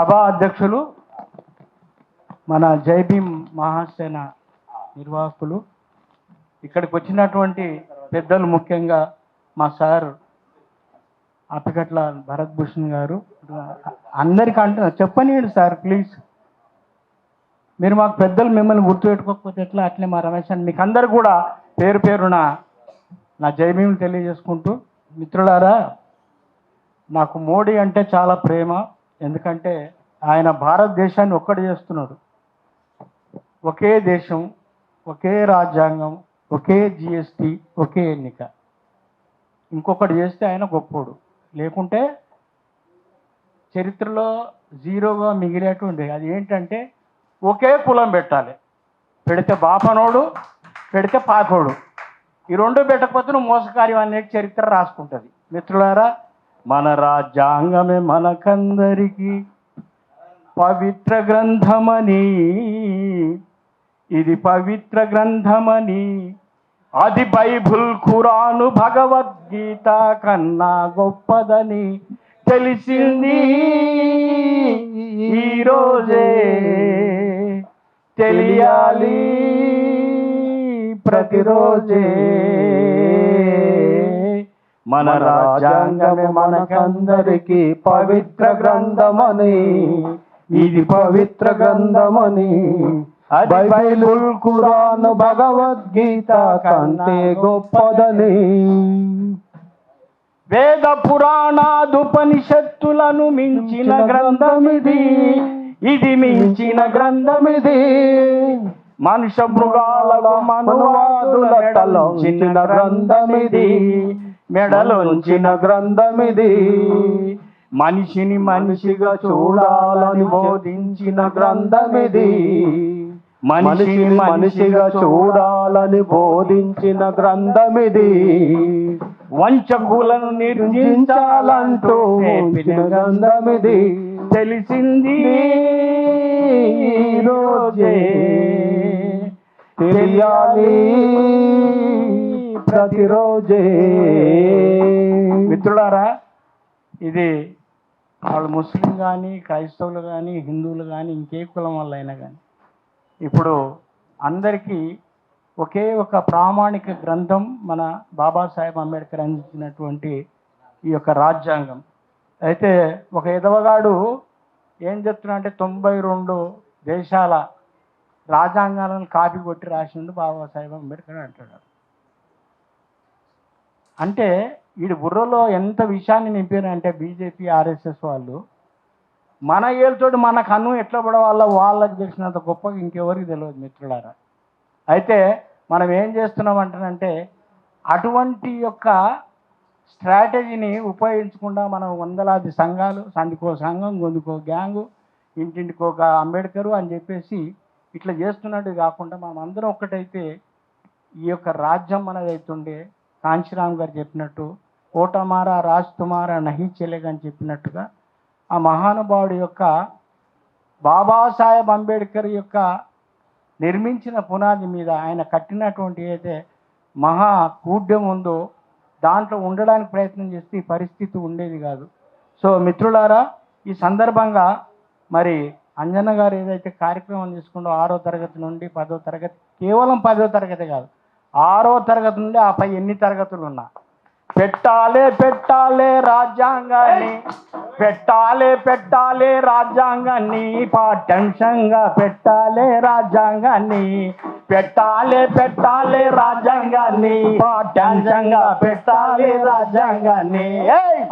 సభా అధ్యక్షులు మన జై భీమ్ మహాసేన నిర్వాహకులు. ఇక్కడికి వచ్చినటువంటి పెద్దలు ముఖ్యంగా మా సార్ అప్పగట్ల భరత్ భూషణ్ గారు. అందరికంటే చెప్పనియండి సార్ ప్లీజ్. మీరు మాకు పెద్దలు మిమ్మల్ని గుర్తుపెట్టుకోకపోతే ఎట్లా? అట్లే మా రమేష్ అని మీకు అందరు కూడా పేరు పేరున నా జై తెలియజేసుకుంటూ మిత్రులారా నాకు మోడీ అంటే చాలా ప్రేమ. ఎందుకంటే ఆయన భారతదేశాన్ని ఒక్కటి చేస్తున్నాడు. ఒకే దేశం ఒకే రాజ్యాంగం ఒకే జిఎస్టి ఒకే ఎన్నిక. ఇంకొకటి చేస్తే ఆయన గొప్పోడు. లేకుంటే చరిత్రలో జీరోగా మిగిలేటువంటి అది ఏంటంటే ఒకే కులం పెట్టాలి. పెడితే బాపనోడు పెడితే పాకోడు. ఈ రెండు పెట్టకపోతే నువ్వు మోసకార్యం అనేది చరిత్ర రాసుకుంటుంది. మిత్రులారా మన రాజ్యాంగమే మనకందరికీ పవిత్ర గ్రంథమని. ఇది పవిత్ర గ్రంథమని. అది బైబుల్ ఖురాను భగవద్గీత కన్నా గొప్పదని తెలిసింది. ఈరోజే తెలియాలి ప్రతిరోజే. మన రాజ్యాంగమే మనకందరికీ పవిత్ర గ్రంథమని. ఇది పవిత్ర గ్రంథమని. బైబుల్ ఖురాన్ భగవద్గీత కంటే గొప్పదని. వేద పురాణాదుపనిషత్తులను మించిన గ్రంథమిది. ఇది మించిన గ్రంథమిది. మనుష్య మృగాల మనువాదుల మెడలోంచిన గ్రంథమిది. మెడలోంచిన గ్రంథమిది. మనిషిని మనిషిగా చూడాలని బోధించిన గ్రంథమిది. మనిషిని మనిషిగా చూడాలని బోధించిన గ్రంథమిది. వంచకులను నిర్జించాలంటూ నేర్పిన గ్రంథమిది. తెలిసింది రోజే. తెలియాలి. ప్రతిరోజే. మిత్రులారా ఇది వాళ్ళు ముస్లిం కానీ క్రైస్తవులు కానీ హిందువులు కానీ ఇంకే కులం వల్ల అయినా కానీ ఇప్పుడు అందరికీ ఒకే ఒక ప్రామాణిక గ్రంథం మన బాబాసాహెబ్ అంబేద్కర్ అందించినటువంటి ఈ యొక్క రాజ్యాంగం. అయితే ఒక ఎదవగాడు ఏం చెప్తున్నా అంటే తొంభై రెండు దేశాల రాజ్యాంగాలను కాపీ కొట్టి రాసిండు బాబాసాహెబ్ అంబేద్కర్ అంటాడు. అంటే వీడి బుర్రలో ఎంత విషయాన్ని నింపారంటే బీజేపీ ఆర్ఎస్ఎస్ వాళ్ళు. మన ఏళ్ళతోటి మన కన్ను ఎట్లా పడవాళ్ళ వాళ్ళకి తెలిసినంత గొప్పగా ఇంకెవరికి తెలియదు మిత్రులారా. అయితే మనం ఏం చేస్తున్నాం అంటానంటే అటువంటి యొక్క స్ట్రాటజీని ఉపయోగించకుండా మనం వందలాది సంఘాలు సందికో సంఘం గొంతుకో గ్యాంగు ఇంటింటికో ఒక అంబేద్కరు అని చెప్పేసి ఇట్లా చేస్తున్నట్టు కాకుండా మనం అందరం ఒక్కటైతే ఈ యొక్క రాజ్యం మనది అవుతుండే కాంచీరామ్ గారు చెప్పినట్టు ఓటమారా రాజ్ తుమారా నహి చెలెగ్ అని చెప్పినట్టుగా ఆ మహానుభావుడి యొక్క బాబాసాహెబ్ అంబేద్కర్ యొక్క నిర్మించిన పునాది మీద ఆయన కట్టినటువంటి అయితే మహా కూడ్యం ఉందో దాంట్లో ఉండడానికి ప్రయత్నం చేస్తే ఈ పరిస్థితి ఉండేది కాదు. సో మిత్రులారా ఈ సందర్భంగా మరి అంజన గారు ఏదైతే కార్యక్రమం తీసుకుంటో ఆరో తరగతి నుండి పదో తరగతి కేవలం పదో తరగతి కాదు ఆరో తరగతి నుండి ఆ పై ఎన్ని తరగతులు ఉన్నా. పెట్టాలే పెట్టాలే రాజ్యాంగాన్ని. పెట్టాలే పెట్టాలే రాజ్యాంగాన్ని. పాఠ్యాంశంగా పెట్టాలే రాజ్యాంగాన్ని. పెట్టాలే పెట్టాలే రాజ్యాంగాన్ని. పాఠ్యాంశంగా పెట్టాలే రాజ్యాంగాన్ని!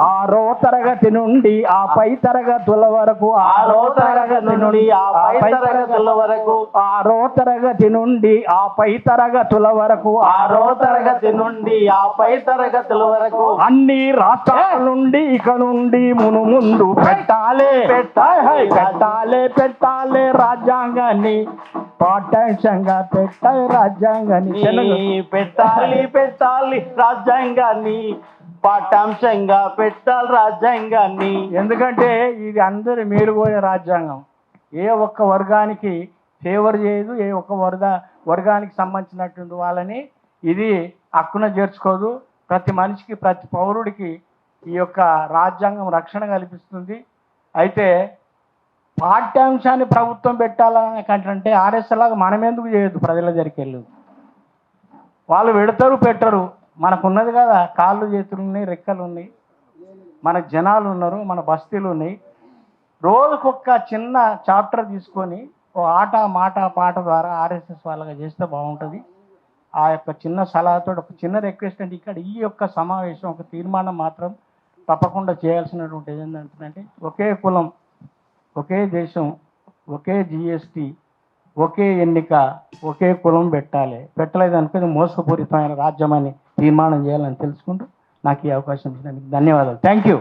ఆరో తరగతి నుండి ఆ పై తరగతుల వరకు ఆరో తరగతి నుండి ఆ పై తరగతుల వరకు. ఆరో తరగతి నుండి ఆ పై తరగతుల వరకు ఆరో తరగతి నుండి ఆ పై తరగతుల వరకు. అన్ని రాష్ట్రాల నుండి ఇక నుండి మును ముందు పెట్టాలే. పెట్టాలే పెట్టాలే. పెట్టాలే రాజ్యాంగాన్ని. పాఠ్యాంశంగా పెట్టాలి రాజ్యాంగాన్ని. నీ పెట్టాలి పెట్టాలి రాజ్యాంగాన్ని. పాఠ్యాంశంగా పెట్టాలి రాజ్యాంగాన్ని. ఎందుకంటే ఇది అందరి మేలుగోయే రాజ్యాంగం. ఏ ఒక్క వర్గానికి ఫేవర్ చేయదు ఏ ఒక్క వర్గ వర్గానికి సంబంధించినటువంటి వాళ్ళని ఇది హక్కున చేర్చుకోదు. ప్రతి మనిషికి ప్రతి పౌరుడికి ఈ యొక్క రాజ్యాంగం రక్షణ కల్పిస్తుంది. అయితే పాఠ్యాంశాన్ని ప్రభుత్వం పెట్టాలని కంటే ఆర్ఎస్ లాగా మనం ఎందుకు చేయొద్దు ప్రజల దగ్గరికి వెళ్ళి? వాళ్ళు పెడతారు పెట్టరు. మనకున్నది కదా కాళ్ళు చేతులు ఉన్నాయి రెక్కలు ఉన్నాయి. మన జనాలు ఉన్నారు మన బస్తీలు ఉన్నాయి. రోజుకొక్క చిన్న చాప్టర్ తీసుకొని ఓ ఆట మాట పాట ద్వారా ఆర్ఎస్ఎస్ వాళ్ళగా చేస్తే బాగుంటుంది. ఆ యొక్క చిన్న సలహాతో ఒక చిన్న రిక్వెస్ట్ అంటే ఇక్కడ ఈ యొక్క సమావేశం ఒక తీర్మానం మాత్రం తప్పకుండా చేయాల్సినటువంటి ఏంటంటే ఒకే కులం ఒకే దేశం ఒకే జిఎస్టి ఒకే ఎన్నిక ఒకే కులం పెట్టాలి. పెట్టలేదు అనుకుని మోసపూరితమైన రాజ్యం అని తీర్మానం చేయాలని తెలుసుకుంటూ నాకు ఈ అవకాశం ఇచ్చినందుకు ధన్యవాదాలు. Thank you